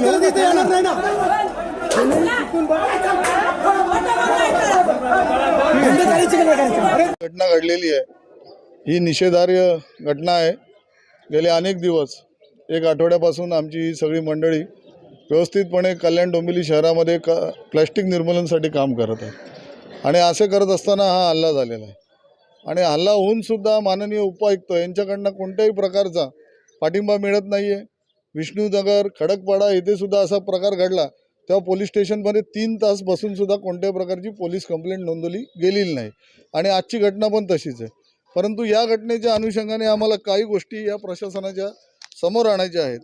इथे येणार नाही ना घटना घडलेली आहे. ही निषेधार्य घटना आहे. गेले अनेक दिवस एक आठवड्यापासून आमची ही सगळी मंडळी व्यवस्थितपणे कल्याण डोंबिवली शहरामध्ये क प्लॅस्टिक निर्मूलनासाठी काम करत आहे. आणि असे करत असताना हा हल्ला झालेला आहे. आणि हल्ला होऊनसुद्धा माननीय उपायुक्त यांच्याकडनं कोणत्याही प्रकारचा पाठिंबा मिळत नाही आहे विष्णूनगर खडकपाडा येथे सुद्धा असा प्रकार घडला. तेव्हा पोलीस स्टेशनमध्ये तीन तास बसूनसुद्धा कोणत्याही प्रकारची पोलीस कंप्लेंट नोंदवली गेलेली नाही. आणि आजची घटना पण तशीच आहे. परंतु या घटनेच्या अनुषंगाने आम्हाला काही गोष्टी या प्रशासनाच्या समोर आणायच्या आहेत.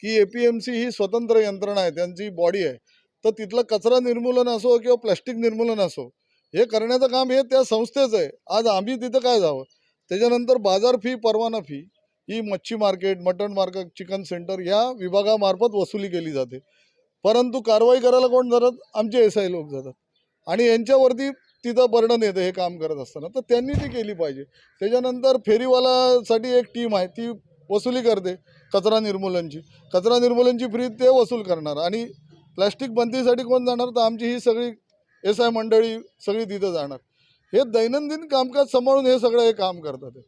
की ए पी एम सी ही स्वतंत्र यंत्रणा आहे त्यांची बॉडी आहे. तर तिथलं कचरा निर्मूलन असो किंवा प्लॅस्टिक निर्मूलन असो हे करण्याचं काम हे त्या संस्थेचं आहे. आज आम्ही तिथं काय जावं? त्याच्यानंतर बाजार फी परवाना फी ही मच्छी market mutton market chicken centre या विभागामार्फत वसुली केली जाते. परंतु कारवाई करायला कोण जातात? आमचे एस आय लोक जातात. आणि यांच्यावरती तिथं बर्डन येतं हे काम करत असताना. तर त्यांनी ती केली पाहिजे. त्याच्यानंतर फेरीवालासाठी एक टीम आहे ती वसुली करते कचरा निर्मूलनची. कचरा निर्मूलनची फ्री ते वसूल करणार. आणि प्लॅस्टिक बंदीसाठी कोण जाणार? तर आमची ही सगळी एस आय मंडळी सगळी तिथं जाणार. हे दैनंदिन कामकाज सांभाळून हे सगळं हे काम करतात.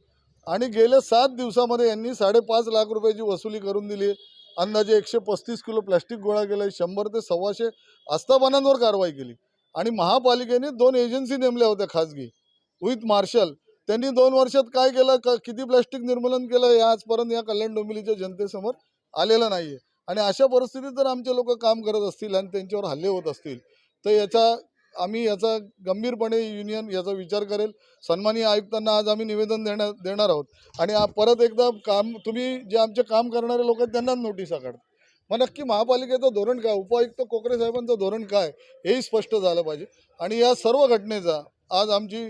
आणि गेल्या सात दिवसामध्ये यांनी साडेपाच लाख रुपयाची वसुली करून दिली. अंदाजे एकशे पस्तीस किलो प्लॅस्टिक गोळा केलं शंभर ते सव्वाशे आस्थापनांवर कारवाई केली. आणि महापालिकेने दोन एजन्सी नेमल्या होत्या खाजगी. With marshal. त्यांनी दोन वर्षात काय केलं? क किती प्लॅस्टिक निर्मूलन केलं? या आजपर्यंत या कल्याण डोंबिवलीच्या जनतेसमोर आलेलं नाही आहे आणि अशा परिस्थितीत जर आमचे लोक काम करत असतील आणि त्यांच्यावर हल्ले होत असतील तर याचा आम्ही याचा गंभीरपणे युनियन याचा विचार करेल. सन्मानीय आयुक्तांना आज आम्ही निवेदन देण्या देणार आहोत. आणि परत एकदा काम तुम्ही जे आमचे काम करणारे लोक आहेत त्यांनाच नोटीस काढ मग नक्की महापालिकेचं धोरण काय? उपायुक्त कोकरे साहेबांचं धोरण काय? हेही स्पष्ट झालं पाहिजे. आणि या सर्व घटनेचा आज आमची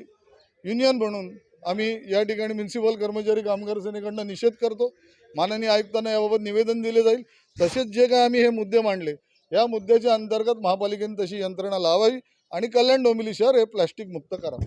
युनियन म्हणून आम्ही या ठिकाणी म्युन्सिपल कर्मचारी कामगार सेनेकडनं निषेध करतो. माननीय आयुक्तांना याबाबत निवेदन दिले जाईल. तसेच जे काय आम्ही हे मुद्दे मांडले या मुद्द्याच्या अंतर्गत महापालिकेने तशी यंत्रणा लावावी. आणि कल्याण डोंबिवली शहर हे प्लॅस्टिक मुक्त करावं